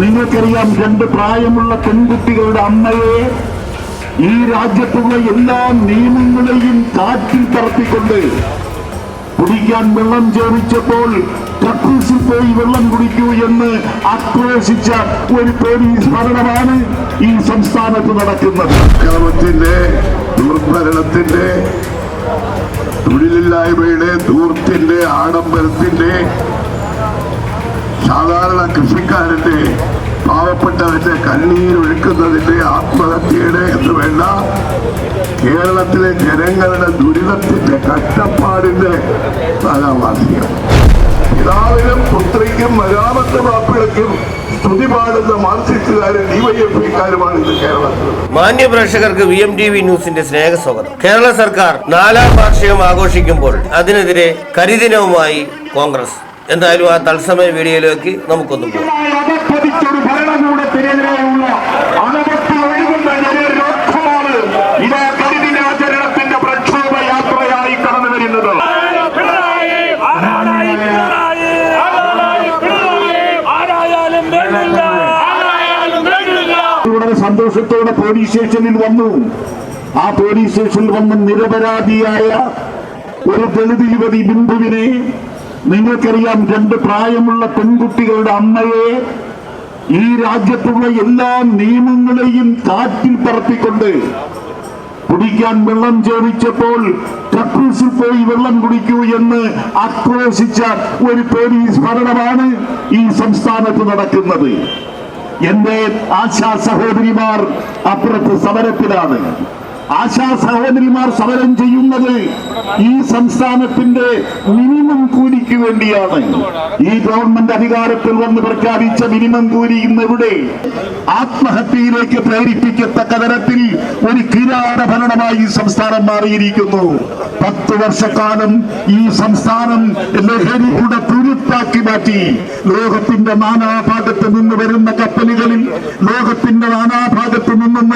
നിങ്ങൾക്കറിയാം രണ്ട് പ്രായമുള്ള പെൺകുട്ടികളുടെ അമ്മയെ ഈ രാജ്യത്തുള്ള എല്ലാ നിയമങ്ങളെയും കാറ്റിൽ പറത്തിക്കൊണ്ട് കുടിക്കാൻ വെള്ളം ചോദിച്ചപ്പോൾ കക്കൂസിൽ പോയി വെള്ളം കുടിക്കൂ എന്ന് ആക്രോശിച്ച ഒരു പോലീസ് ഭരണമാണ് ഈ സംസ്ഥാനത്ത് നടക്കുന്നത്. അക്രമത്തിന്റെ ദുർഭരണത്തിന്റെ തൊഴിലില്ലായ്മയുടെ ദൂർത്തിന്റെ ആഡംബരത്തിന്റെ സാധാരണ കൃഷിക്കാരന്റെ പാവപ്പെട്ടവന്റെ കണ്ണീരൊഴുക്കുന്നതിന്റെ ആത്മഹത്യയുടെ എന്ന് വേണ്ട കേരളത്തിലെ ജനങ്ങളുടെ ദുരിതത്തിന്റെ കഷ്ടപ്പാടിന്റെ കാലാവാസികം പിതാവിനും പുത്രിക്കും മരാമത്തെ മാപ്പിളയ്ക്കും സ്തുതി പാടുന്ന മാർക്സിസ്റ്റുകാരും ഡിവൈഎഫ്ഐക്കാരുമാണ് കേരളത്തിൽ. മാന്യ പ്രേക്ഷകർക്ക് വി എം ടി വി ന്യൂസിന്റെ സ്നേഹസ്വാഗതം. കേരള സർക്കാർ നാലാം വാർഷികം ആഘോഷിക്കുമ്പോൾ അതിനെതിരെ കരിദിനവുമായി കോൺഗ്രസ്. എന്തായാലും ആ തത്സമയ വീഡിയോയിലേക്ക് നമുക്കൊന്ന് പോകാം. വളരെ സന്തോഷത്തോടെ പോലീസ് സ്റ്റേഷനിൽ വന്നു. ആ പോലീസ് സ്റ്റേഷനിൽ വന്ന നിരപരാധിയായ ഒരു ദളിത് യുവതി ബിന്ദുവിനെ നിങ്ങൾക്കറിയാം രണ്ട് പ്രായമുള്ള പെൺകുട്ടികളുടെ അമ്മയെ ഈ രാജ്യത്തുള്ള എല്ലാ നിയമങ്ങളെയും കാറ്റിൽ പറത്തിക്കൊണ്ട് കുടിക്കാൻ വെള്ളം ചോദിച്ചപ്പോൾ കപ്പിൾസിൽ പോയി വെള്ളം കുടിക്കൂ എന്ന് ആക്രോശിച്ച ഒരു പോലീസ് ഭരണമാണ് ഈ സംസ്ഥാനത്ത് നടക്കുന്നത്. എന്റെ ആശാ സഹോദരിമാർ അപ്പുറത്ത് സമരത്തിലാണ്. ആശാ സഹോദരിമാർ സമരം ചെയ്യുന്നത് ഈ സംസ്ഥാനത്തിന്റെ മിനിമം കൂലിക്ക് വേണ്ടിയാണ്. ഈ ഗവൺമെന്റ് അധികാരത്തിൽ വന്ന് പ്രഖ്യാപിച്ച മിനിമം കൂലി ഇന്ന് എവിടെ ആത്മഹത്യയിലേക്ക് പ്രേരിപ്പിക്കത്തക്ക തരത്തിൽ ഒരു കിരാട ഭരണമായി ഈ സംസ്ഥാനം മാറിയിരിക്കുന്നു. പത്ത് വർഷക്കാലം ഈ സംസ്ഥാനം ലഹരിയുടെ തുരുത്താക്കി മാറ്റി. ലോകത്തിന്റെ നാനാഭാഗത്ത് നിന്ന് വരുന്ന കപ്പലുകളിൽ ലോകത്തിന്റെ നിന്നും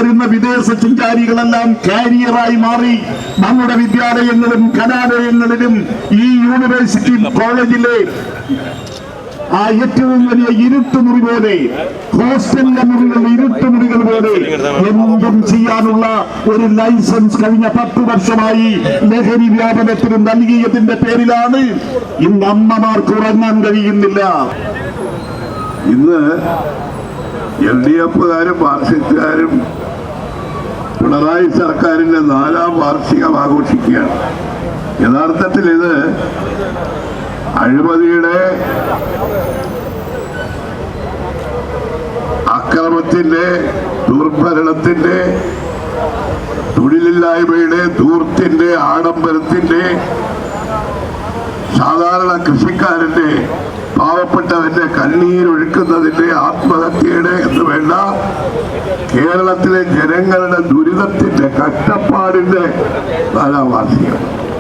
വരുന്ന വിദേശ സഞ്ചാരികളെല്ലാം കാരിയറായി മാറി നമ്മുടെ വിദ്യാലയങ്ങളും കലാലയങ്ങളിലും ഈ യൂണിവേഴ്സിറ്റി കോളേജിലെ ആ ഏറ്റവും വലിയ ഇരുട്ടുമുറി പോലെ ഹോസ്റ്റലിന്റെ മുറികൾ ഇരുട്ടുമുറികൾ പോലെ എന്തും ചെയ്യാനുള്ള ഒരു ലൈസൻസ് കഴിഞ്ഞ പത്ത് വർഷമായി ലഹരി വ്യാപനത്തിന് നൽകിയതിന്റെ പേരിലാണ് ഇന്ന് അമ്മമാർക്ക് ഉറങ്ങാൻ കഴിയുന്നില്ല. ഇന്ന് എൽ ഡി എഫുകാരും മാർക്സിസ്റ്റുകാരും പിണറായി സർക്കാരിന്റെ നാലാം വാർഷികം ആഘോഷിക്കുകയാണ്. യഥാർത്ഥത്തിൽ ഇത് അഴിമതിയുടെ അക്രമത്തിന്റെ ദുർഭരണത്തിന്റെ തൊഴിലില്ലായ്മയുടെ ധൂർത്തിന്റെ ആഡംബരത്തിന്റെ സാധാരണ കൃഷിക്കാരന്റെ പാവപ്പെട്ടവന്റെ കണ്ണീരൊഴുക്കുന്നതിന്റെ ആത്മഹത്യയുടെ എന്ന് വേണ്ട. കേരളത്തിലെ ജനങ്ങളുടെ ദുരിതത്തിന്റെ കഷ്ടപ്പാടിന്റെ കാലാവാസിയാണ്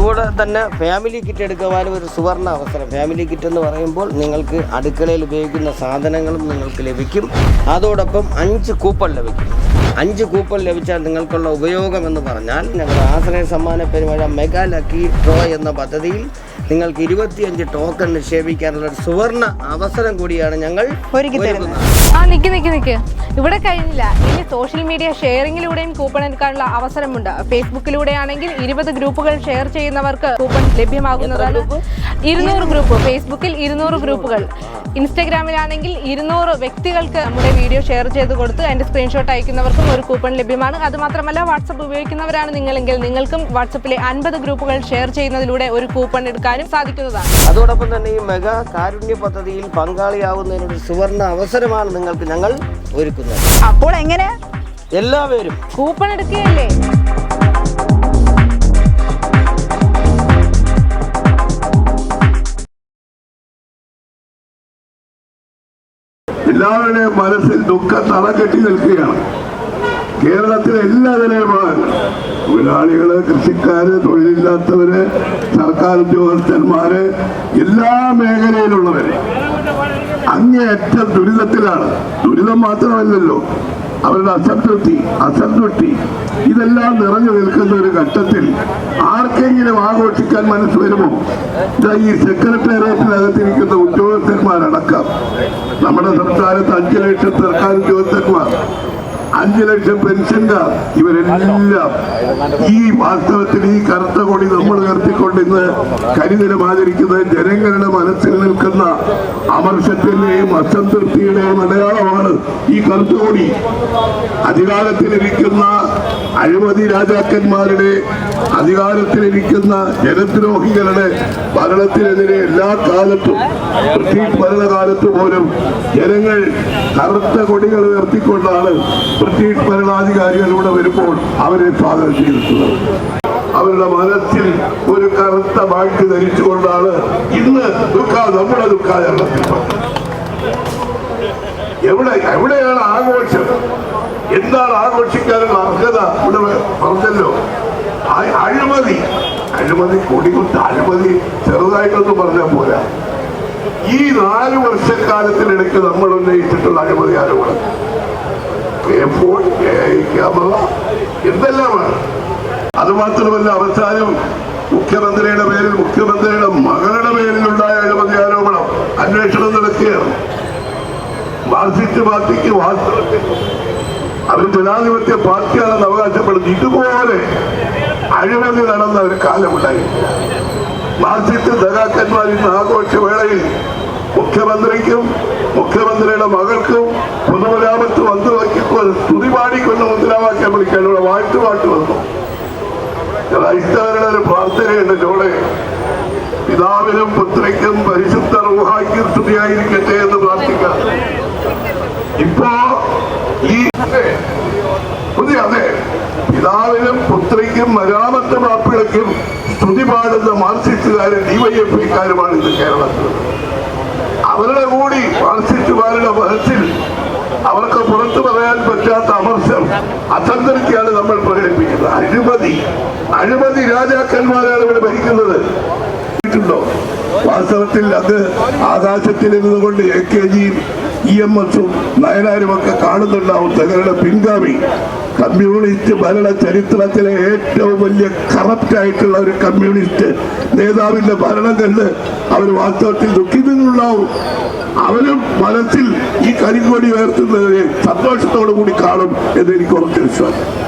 അതുപോലെ തന്നെ ഫാമിലി കിറ്റ് എടുക്കുവാനും ഒരു സുവർണ അവസരം. ഫാമിലി കിറ്റ് എന്ന് പറയുമ്പോൾ നിങ്ങൾക്ക് അടുക്കളയിൽ ഉപയോഗിക്കുന്ന സാധനങ്ങളും നിങ്ങൾക്ക് ലഭിക്കും. അതോടൊപ്പം അഞ്ച് കൂപ്പൺ ലഭിക്കും. അഞ്ച് കൂപ്പൺ ലഭിച്ചാൽ നിങ്ങൾക്കുള്ള ഉപയോഗം എന്ന് പറഞ്ഞാൽ ഞങ്ങൾ ആശ്രയ സമ്മാന പെരുമഴ മെഗാ ലക്കി ഡ്രോ എന്ന പദ്ധതിയിൽ നിങ്ങൾക്ക് ഇരുപത്തിയഞ്ച് ടോക്കൺ നിക്ഷേപിക്കാനുള്ള ഒരു സുവർണ അവസരം കൂടിയാണ് ഞങ്ങൾ ഒരുക്കി തരുന്നത്. ആ നിക്ക് നിക്ക് നിക്ക്. ഇവിടെ കഴിഞ്ഞില്ല. ഇനി സോഷ്യൽ മീഡിയ ഷെയറിങ്ങിലൂടെയും കൂപ്പൺ എടുക്കാനുള്ള അവസരമുണ്ട്. ഫേസ്ബുക്കിലൂടെ ആണെങ്കിൽ ഇരുപത് ഗ്രൂപ്പുകൾ ഷെയർ ചെയ്യുന്നവർക്ക് കൂപ്പൺ ലഭ്യമാകുന്നതാണ്. ഇരുന്നൂറ് ഗ്രൂപ്പ്. ഫേസ്ബുക്കിൽ ഇരുന്നൂറ് ഗ്രൂപ്പുകൾ. ഇൻസ്റ്റഗ്രാമിലാണെങ്കിൽ ഇരുന്നൂറ് വ്യക്തികൾക്ക് നമ്മുടെ വീഡിയോ ഷെയർ ചെയ്ത് കൊടുത്ത് അതിന്റെ സ്ക്രീൻഷോട്ട് അയക്കുന്നവർക്കും ഒരു കൂപ്പൺ ലഭ്യമാണ്. അതുമാത്രമല്ല വാട്സപ്പ് ഉപയോഗിക്കുന്നവരാണ് നിങ്ങളെങ്കിൽ നിങ്ങൾക്കും വാട്സപ്പിലെ അൻപത് ഗ്രൂപ്പുകൾ ഷെയർ ചെയ്യുന്നതിലൂടെ ഒരു കൂപ്പൺ എടുക്കാനും സാധിക്കുന്നതാണ്. അതോടൊപ്പം തന്നെ ഈ മെഗാ കാരുണ്യ പദ്ധതിയിൽ പങ്കാളിയാവുന്നതിനൊരു സുവർണ അവസരമാണ് നിങ്ങൾക്ക് ഞങ്ങൾ ഒരുക്കുന്നത്. അപ്പോൾ എങ്ങനെ? എല്ലാവരും കൂപ്പൺ എടുക്കുകയല്ലേ? എല്ലാവരുടെയും മനസ്സിൽ ദുഃഖം തളകെട്ടി നിൽക്കുകയാണ്. കേരളത്തിലെ എല്ലാ നിലയുമാണ് തൊഴിലാളികൾ കൃഷിക്കാര് തൊഴിലില്ലാത്തവര് സർക്കാർ ഉദ്യോഗസ്ഥന്മാര് എല്ലാ മേഖലയിലുള്ളവര്. അങ്ങേയറ്റം ദുരിതത്തിലാണ്. ദുരിതം മാത്രമല്ലല്ലോ അവരുടെ അസംതൃപ്തി അസംതൃപ്തി ഇതെല്ലാം നിറഞ്ഞു നിൽക്കുന്ന ഒരു ഘട്ടത്തിൽ ആർക്കെങ്കിലും ആഘോഷിക്കാൻ മനസ്സ് വരുമോ? ഈ സെക്രട്ടേറിയറ്റിനകത്തിരിക്കുന്ന ഉദ്യോഗസ്ഥന്മാരടക്കം. നമ്മുടെ സംസ്ഥാനത്ത് അഞ്ചു ലക്ഷം സർക്കാർ ഉദ്യോഗസ്ഥന്മാർ. അഞ്ചു ലക്ഷം പെൻഷൻകാർ ഇവരെല്ലാം ഈ വാസ്തവത്തിൽ ഈ കറുത്ത കൊടി നമ്മൾ ഉയർത്തിക്കൊണ്ട് ഇന്ന് കരിനിലം ജനങ്ങളുടെ മനസ്സിൽ നിൽക്കുന്ന അമർഷത്തിന്റെയും അസംതൃപ്തിയുടെയും അടയാളമാണ് ഈ കറുത്ത കൊടി. അധികാരത്തിലിരിക്കുന്ന അഴിമതി രാജാക്കന്മാരുടെ അധികാരത്തിലിരിക്കുന്ന ജനദ്രോഹികളുടെ ഭരണത്തിനെതിരെ എല്ലാ കാലത്തും ബ്രിട്ടീഷ് ഭരണകാലത്ത് പോലും ജനങ്ങൾ കറുത്ത കൊടികൾ ഉയർത്തിക്കൊണ്ടാണ് ബ്രിട്ടീഷ് ഭരണാധികാരികളിലൂടെ വരുമ്പോൾ അവരെ സ്വാഗതം ചെയ്തിട്ടുള്ളത്. അവരുടെ മനസ്സിൽ ഒരു കറുത്ത ബാങ്ക് ധരിച്ചുകൊണ്ടാണ് ഇന്ന് ദുഃഖ നമ്മുടെ ദുഃഖാചരണത്തിൽ എവിടെ എവിടെയാണ് ആഘോഷം? എന്താണ് ആഘോഷിക്കാനുള്ള അർഹത ഇവിടെ പറഞ്ഞല്ലോ? അഴിമതി. അഴിമതി കൊടികുത്ത അഴിമതി ചെറുതായിട്ടൊന്നും പറഞ്ഞാൽ പോരാ. ഈ നാല് വർഷക്കാലത്തിനിടയ്ക്ക് നമ്മൾ ഉന്നയിച്ചിട്ടുള്ള അഴിമതി ആരോപണം? എന്തെല്ലാമാണ്? അത് മാത്രമല്ല അവസാനം മുഖ്യമന്ത്രിയുടെ പേരിൽ മുഖ്യമന്ത്രിയുടെ മകളുടെ പേരിലുണ്ടായ അഴിമതി ആരോപണം അന്വേഷണം നടക്കുകയാണ്. മാർസിസ്റ്റ് പാർട്ടിക്ക് വാസ്തവത്തിൽ അവർ ജനാധിപത്യ പാർട്ടിയാണെന്ന് അവകാശപ്പെടുന്നു ഇതുപോലെ അഴിമതി നടന്ന ഒരു കാലമുണ്ടായി. മാർസിസ്റ്റ് ദരാക്കന്മാർ ഇന്ന് ആഘോഷവേളയിൽ മുഖ്യമന്ത്രിക്കും മുഖ്യമന്ത്രിയുടെ മകൾക്കും പൊതുമരാമത്ത് മന്ത്രിക്കും സ്തുതി പാടിക്കൊന്ന് മുദ്രാവാക്യം വിളിക്കാനുള്ള വാഴ്ത്തുപാട്ട് വന്നു. ക്രൈസ്തവരുടെ ഒരു പ്രാർത്ഥനയുണ്ട് ചോടെ പിതാവിനും പുത്രയ്ക്കും പരിശുദ്ധ റൂഹായ്ക്കും സ്തുതിയായിരിക്കട്ടെ എന്ന് പ്രാർത്ഥിക്കാം. ഇപ്പോ അതെ. പിതാവിനും പുത്രിക്കും മരാമത്ത് മാപ്പിളയ്ക്കും സ്തുതി പാടുന്ന മാർക്സിസ്റ്റുകാരും ഡിവൈഎഫ്ഐക്കാരുമാണ് ഇന്ന് കേരളത്തിൽ. അവരുടെ കൂടി മാർസിസ്റ്റുകാരുടെ മനസ്സിൽ അവർക്ക് പുറത്തു പറയാൻ പറ്റാത്ത അമർഷം അസംതൃപ്തിയാണ് നമ്മൾ പ്രകടിപ്പിക്കുന്നത്. അഴിമതി അഴിമതി രാജാക്കന്മാരാണ് ഇവിടെ ഭരിക്കുന്നത്. വാസ്തവത്തിൽ അത് ആകാശത്തിൽ ഇരുന്നുകൊണ്ട് എ കെ ജിയും ഇ എം എസും നയനാരും ഒക്കെ കാണുന്നുണ്ടാവും തങ്ങളുടെ പിൻഗാമി. കമ്മ്യൂണിസ്റ്റ് ഭരണ ചരിത്രത്തിലെ ഏറ്റവും വലിയ കറപ്റ്റ് ആയിട്ടുള്ള ഒരു കമ്മ്യൂണിസ്റ്റ് നേതാവിന്റെ ഭരണം കണ്ട് അവർ വാസ്തവത്തിൽ ദുഃഖിതങ്ങളുണ്ടാവും അവരും മനസ്സിൽ ഈ കരിങ്കോടി ഉയർത്തുന്നതിനെ സന്തോഷത്തോടു കൂടി കാണും എന്ന് എനിക്ക് ഉറച്ചു വിശ്വാസം.